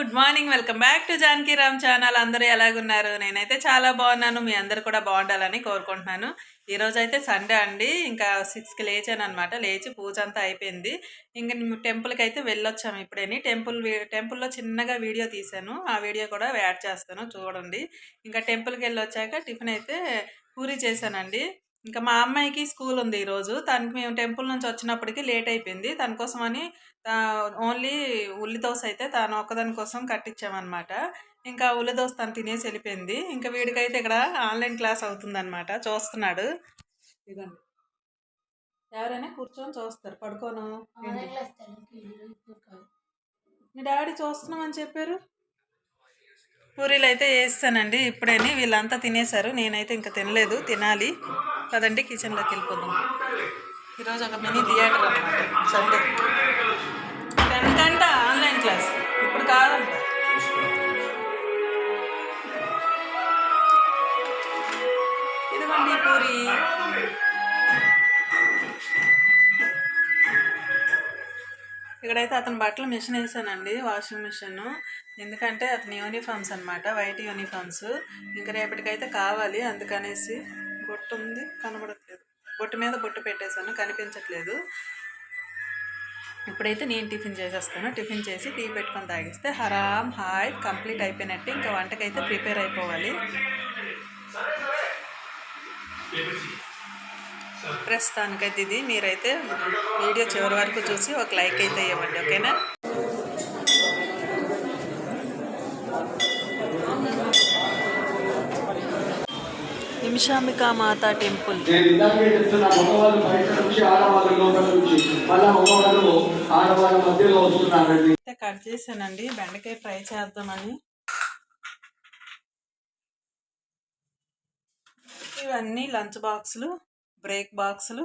Good morning welcome back to Janaki Ram channel. అందరూ ఎలాగున్నారు? నేనైతే చాలా బాగున్నాను. మీ అందరు కూడా బాగుండాలని కోరుకుంటున్నాను. ఈరోజు అయితే సండే అండి. ఇంకా సిక్స్కి లేచాను అనమాట లేచి పూజ అంతా అయిపోయింది. ఇంకా టెంపుల్కి అయితే వెళ్ళొచ్చాము ఇప్పుడేని. టెంపుల్ టెంపుల్లో చిన్నగా వీడియో తీశాను. ఆ వీడియో కూడా యాడ్ చేస్తాను. చూడండి. ఇంకా టెంపుల్కి వెళ్ళి వచ్చాక టిఫిన్ అయితే పూరి చేశానండి. ఇంకా మా అమ్మాయికి స్కూల్ ఉంది ఈరోజు తనకి మేము టెంపుల్ నుంచి వచ్చినప్పటికి లేట్ అయిపోయింది. తన కోసమని ఓన్లీ ఉల్లి దోశ అయితే తను ఒక్కదాని కోసం కట్టించామన్నమాట ఇంకా ఉల్లి దోశ తను తినేసి వెళ్ళిపోయింది. ఇంకా వీడికైతే ఇక్కడ ఆన్లైన్ క్లాస్ అవుతుందన్నమాట. చూస్తున్నాడు. ఇదండి ఎవరైనా కూర్చొని చూస్తారు. పడుకోను. మీ డాడీ చూస్తున్నామని చెప్పారు. పూరీలు అయితే వేస్తానండి. ఇప్పుడేని వీళ్ళంతా తినేశారు. నేనైతే ఇంకా తినలేదు. తినాలి. కదండి కిచెన్లోకి వెళ్ళిపోదాం. ఈరోజు ఒక మినీ థియేటర్ అనమాట సండే టెన్ కంట ఆన్లైన్ క్లాస్ ఇప్పుడు కాదంట. ఇదిగోండి పూరి. ఇక్కడైతే అతని బట్టలు మిషన్ వేసానండి వాషింగ్ మిషన్ ఎందుకంటే అతని యూనిఫామ్స్ అన్నమాట వైట్ యూనిఫామ్స్ ఇంకా రేపటికైతే కావాలి అందుకనేసి బొట్టు ఉంది కనబడట్లేదు. బొట్టు మీద బొట్టు పెట్టేశాను కనిపించట్లేదు. ఇప్పుడైతే నేను టిఫిన్ చేసేస్తాను. టిఫిన్ చేసి టీ పెట్టుకొని తాగిస్తే హరాం హాయ్ కంప్లీట్ అయిపోయినట్టు. ఇంకా వంటకైతే ప్రిపేర్ అయిపోవాలి. ప్రస్తుతానికైతే ఇది. మీరైతే వీడియో చివరి వరకు చూసి ఒక లైక్ అయితే ఇవ్వండి ఓకేనా నిమిషాంబికా మాతా టెంపుల్ నేను ఇందాకే చెప్తున్నా మగవాళ్ళు బయట నుంచి ఆడవాళ్ళు లోపల నుంచి మళ్ళా మగవాళ్ళు ఆడవాళ్ళ మధ్యలో వస్తున్నారండి. అయితే కట్ చేశానండి బెండకాయ ఫ్రై చేద్దామని. ఇవన్నీ లంచ్ బాక్సులు బ్రేక్ బాక్సులు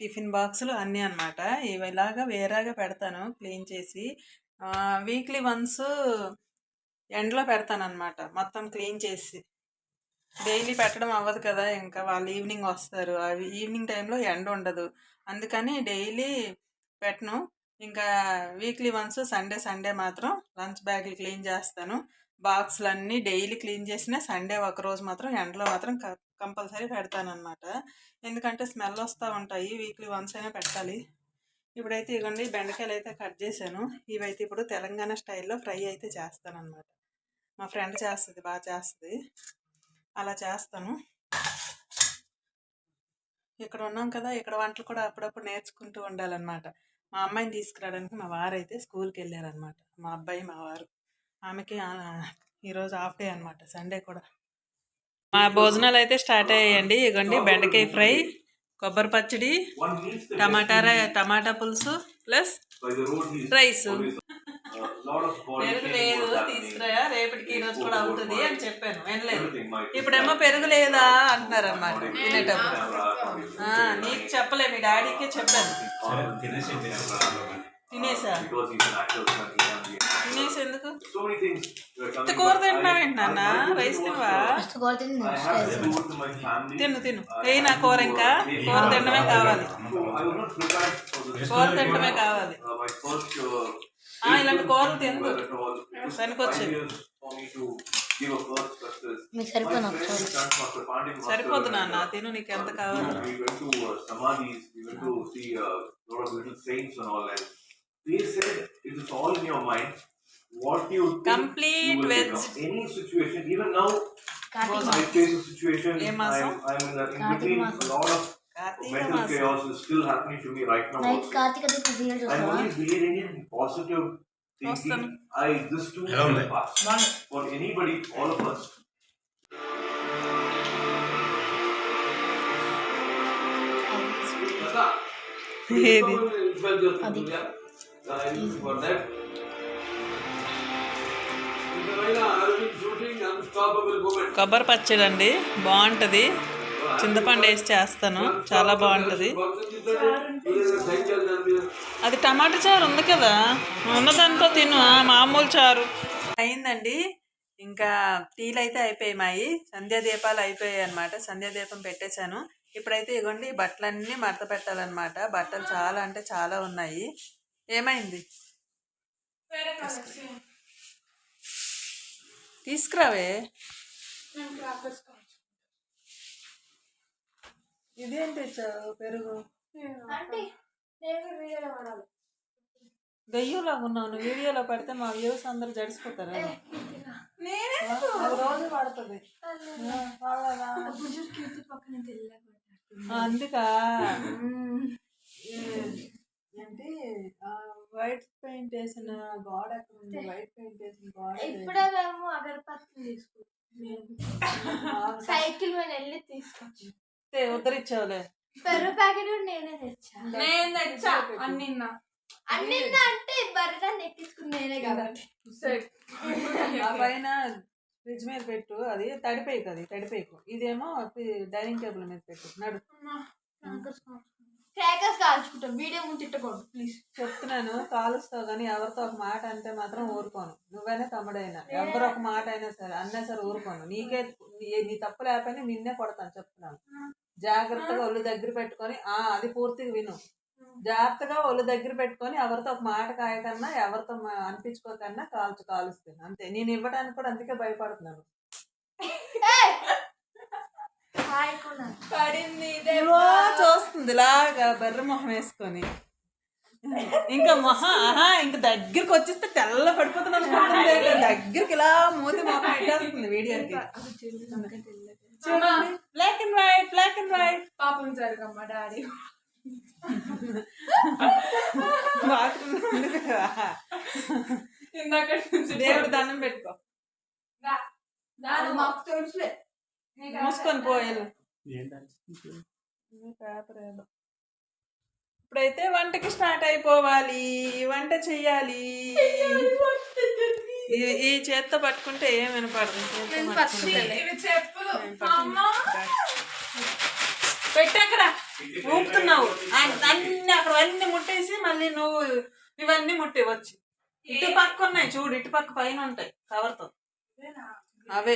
టిఫిన్ బాక్సులు అన్నీ అన్నమాట. ఇవి ఇలాగా వేరేగా పెడతాను క్లీన్ చేసి. వీక్లీ వన్స్ ఎండలో పెడతాను అనమాట మొత్తం క్లీన్ చేసి. డైలీ పెట్టడం అవ్వదు కదా ఇంకా వాళ్ళు ఈవినింగ్ వస్తారు. అవి ఈవినింగ్ టైంలో ఎండ ఉండదు. అందుకని డైలీ పెట్టను. ఇంకా వీక్లీ వన్స్ సండే సండే మాత్రం లంచ్ బ్యాగ్లు క్లీన్ చేస్తాను. బాక్స్లు అన్నీ డైలీ క్లీన్ చేసిన సండే ఒక రోజు మాత్రం ఎండలో మాత్రం కంపల్సరీ పెడతానమాట ఎందుకంటే స్మెల్ వస్తూ ఉంటాయి. వీక్లీ వన్స్ అయినా పెట్టాలి. ఇప్పుడైతే ఇవ్వండి బెండకాయలు అయితే కట్ చేశాను. ఇవైతే ఇప్పుడు తెలంగాణ స్టైల్లో ఫ్రై అయితే చేస్తాననమాట మా ఫ్రెండ్ చేస్తుంది బాగా చేస్తుంది. అలా చేస్తాను. ఇక్కడ ఉన్నాం కదా ఇక్కడ వంటలు కూడా అప్పుడప్పుడు నేర్చుకుంటూ ఉండాలన్నమాట. మా అమ్మాయిని తీసుకురావడానికి మా వారైతే స్కూల్కి వెళ్ళారనమాట మా అబ్బాయి మా వారు. ఆమెకి ఈరోజు హాఫ్ డే అనమాట సండే కూడా. మా భోజనాలు అయితే స్టార్ట్ అయ్యాయండి. ఇగోండి బెండకాయ ఫ్రై కొబ్బరి పచ్చడి టమాటా టమాటా పులుసు ప్లస్ రైస్. పెరుగు లేదు తీసుకురా రేపటికి ఈ రోజు కూడా అవుతుంది అని చెప్పాను వినలేదు. ఇప్పుడేమో పెరుగు లేదా అంటున్నారు అనమాట తినేటప్పుడు ఆ, నీకు చెప్పలే మీ డాడీకే చెప్పాను. తినేసా తినేసి? ఎందుకు? ఇంత కూర తింటున్నావు ఏంటి నాన్న రైస్ తినవా? తిను తిను. ఏ నా కూర ఇంకా? కూర తినడమే కావాలి. కూర తినడమే కావాలి. ఆ, ఇలాంటి కూరలు తినదు పనికొచ్చేది మీకు సరిపోయినా సరిపోదు నాన్న తిను నీకు ఎంత కావాలి we went to uh, samadhis, we went to see a lot of little saints and all that. They said it is all in your mind. What you think Complete you will veg. become. Any situation, even now, Karthika I face a situation. ఏ మాసం? I'm, I'm in, a, in Karthika between మాసం. a lot of Karthika mental chaos is still happening to me right now. Night Also. Karthika Deepam serial I'm only believing in positive Awesome. thinking. I this too Hello, will pass for anybody, all of us. కొబ్బరి పచ్చడి అండి బాగుంటుంది చింతపండు వేసి చేస్తాను. చాలా బాగుంటుంది. అది టమాటా చారు ఉంది కదా. ఉన్నదంతా తిను. మామూలు చారు. అయిందండి. ఇంకా టీలు అయితే అయిపోయాయి మాయి సంధ్యా దీపాలు అయిపోయాయి అనమాట సంధ్యా దీపం పెట్టేశాను. ఇప్పుడైతే ఇగోండి బట్టలన్నీ మడత పెట్టాలన్నమాట. బట్టలు చాలా అంటే చాలా ఉన్నాయి. ఏమైంది? తీసుకురావే. ఇదేం తెచ్చావు పెరుగు? దెయ్యంలాగా ఉన్నాను వీడియోలో పెడితే మా వ్యూస్ అందరు జడిసిపోతారు. రోజు పడుతుంది. అందుకా? ఏంటి? వైట్ పెయింట్ వేసిన గోడ ఎక్కడ ఉంది? వైట్ పెయింట్ వేసిన గోడ ఇప్పుడే మేము అగరబత్తి తీసుకుంటాం సైకిల్ మీద వెళ్ళి తీసుకొచ్చి ఉద్దరిచ్చావులే పెరుగు ప్యాకెట్ కూడా నేనే తెచ్చా. నేను తెచ్చా. అన్ని అన్ని అంటే బర్రెని ఎక్కించుకుని నేనే కాబట్టి. ఆ పైన ఫ్రిడ్జ్ మీద పెట్టు. అది తడిపేయకు అది తడిపేయకు. ఇదేమో డైనింగ్ టేబుల్ మీద పెట్టు. నడు. క్రాకర్స్ కాల్చుకుంటాం. వీడియో ముందు తిట్టకూడదు ప్లీజ్. చెప్తున్నాను కాలుస్తావు కానీ ఎవరితో ఒక మాట అంటే మాత్రం ఊరుకోను. నువ్వైనా తమ్ముడైనా. ఎవరు ఒక మాట అయినా సరే అన్నా సరే ఊరుకోను. నీకే నీ- నీ తప్పు లేకపోయినా నిన్నే కొడతాను చెప్తున్నాను. జాగ్రత్తగా ఒళ్ళు దగ్గర పెట్టుకొని ఆ అది పూర్తిగా విను. జాగ్రత్తగా ఒళ్ళు దగ్గర పెట్టుకొని ఎవరితో ఒక మాట కాయకన్నా ఎవరితో అనిపించుకోకన్నా కాల్చు కాలుస్తాను. అంతే. నేను ఇవ్వడానికి కూడా అందుకే భయపడుతున్నాను. పడింది చూస్తుంది ఇలాగా బర్రె మొహం వేసుకొని. ఇంకా మొహం ఆహా ఇంకా దగ్గరికి వచ్చేస్తే తెల్ల పడిపోతున్నాను అనుకుంటుంది. దగ్గరికి ఇలా మూతి మొహం పెట్టేస్తుంది వీడియోకి. Black and white black and white పాపం జరగమ్మ డాడీ. ఇందాక నుంచి దేవుడు దండం పెట్టుకో. దాని మాకు తెలుసులే. మూసుకొని పోయాను పేపర్ ఏదో. ఇప్పుడైతే వంటకి స్టార్ట్ అయిపోవాలి. వంట చెయ్యాలి. ఈ- ఈ చేత్తో పట్టుకుంటే ఏం వినపడదు. పెట్టక్కడ? ఊపుతున్నావు. అన్ని అక్కడ అన్ని ముట్టేసి మళ్ళీ నువ్వు ఇవన్నీ ముట్టేవచ్చు ఇటు పక్క ఉన్నాయి చూడు ఇటు పక్క పైన ఉంటాయి కవర్తో అవే.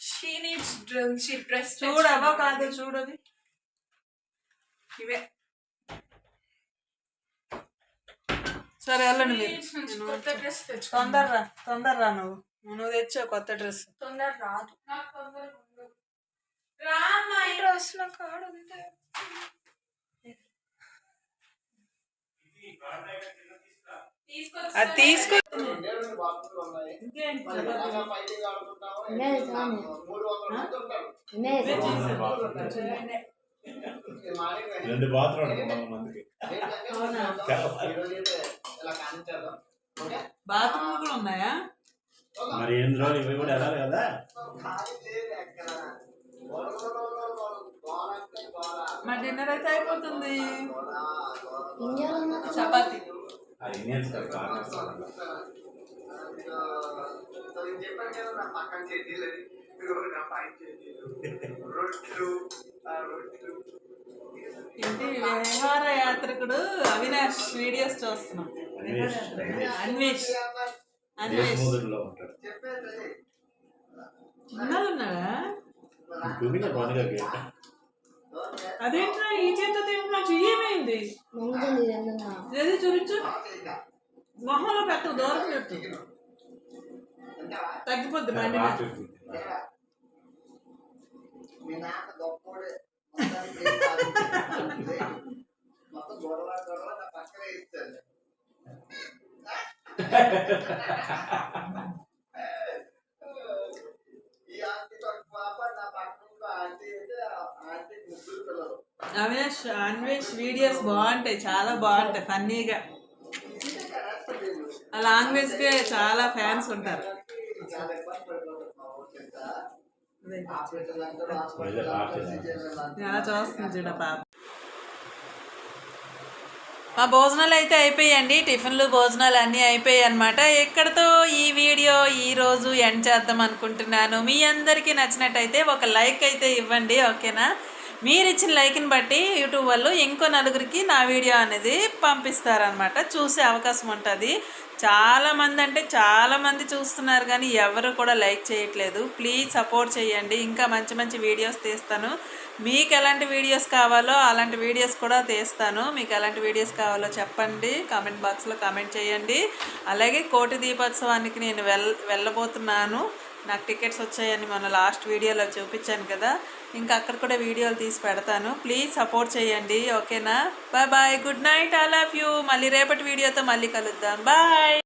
She needs drum she dress చూడు అవో కాదు ఇవే. సరే వెళ్ళండి మీరు. తొందరరా తొందరరా నువ్వు. నువ్వు తెచ్చావు కొత్త డ్రెస్. తొందర రాదు. రామ్మా డ్రెస్ నా కాడు అది తీసుకో రెండు బాత్రూమ్ మందికి. బాత్రూమ్ కూడా ఉన్నాయా? మరి ఎన్ని రోజులు ఇవి కూడా వెళ్ళాలి కదా? మా డిన్నర్ అయితే అయిపోతుంది. చపాతి. విహార యాత్రికుడు అవినాష్ వీడియోస్ చూస్తున్నాం. అన్వేష్, అన్వేష్ ఉంటాడు. ఉన్నాడా అదేంట్రా ఈ చేతితో తింటున్నా చెయ్యేమైంది? ఏది చూపించు? మొహంలో పెట్టు దూరం పెట్టు. తగ్గిపోద్ది బండి. మొత్తం గొడవ గొడవ నా పక్కనే ఇస్తాను ఈ ఆంటీ ఒక పాప నా పక్కన ఇంకో ఆంటీ అయితే ఆ ఆంటీ ముగ్గురు పిల్లలు అవినాష్ అన్వేష్ వీడియోస్ బాగుంటాయి చాలా బాగుంటాయి ఫన్నీగా. ఆ లాంగ్వేజ్కే చాలా ఫ్యాన్స్ ఉంటారు. ఎలా చూస్తుంది చూడ పాప. మా భోజనాలు అయితే అయిపోయాయండి టిఫిన్లు భోజనాలు అన్నీ అయిపోయాయి అనమాట ఎక్కడితో ఈ వీడియో ఈ రోజు ఎండ్ చేద్దాం అనుకుంటున్నాను. మీ అందరికీ నచ్చినట్టయితే ఒక లైక్ అయితే ఇవ్వండి ఓకేనా? మీరు ఇచ్చిన లైక్ని బట్టి యూట్యూబ్ వాళ్ళు ఇంకో నలుగురికి నా వీడియో అనేది పంపిస్తారనమాట చూసే అవకాశం ఉంటుంది. చాలామంది అంటే చాలామంది చూస్తున్నారు కానీ ఎవరు కూడా లైక్ చేయట్లేదు. ప్లీజ్ సపోర్ట్ చేయండి. ఇంకా మంచి మంచి వీడియోస్ తీస్తాను. మీకు ఎలాంటి వీడియోస్ కావాలో అలాంటి వీడియోస్ కూడా తీస్తాను. మీకు ఎలాంటి వీడియోస్ కావాలో చెప్పండి. కామెంట్ బాక్స్లో కామెంట్ చేయండి. అలాగే కోటి దీపోత్సవానికి నేను వెల్ వెళ్ళబోతున్నాను. నాకు టికెట్స్ వచ్చాయని మన లాస్ట్ వీడియోలో చూపించాను కదా. ఇంకా అక్కడ కూడా వీడియోలు తీసి పెడతాను. ప్లీజ్ సపోర్ట్ చేయండి ఓకేనా bye bye good night I love you మళ్ళీ రేపటి వీడియోతో మళ్ళీ కలుద్దాం. బాయ్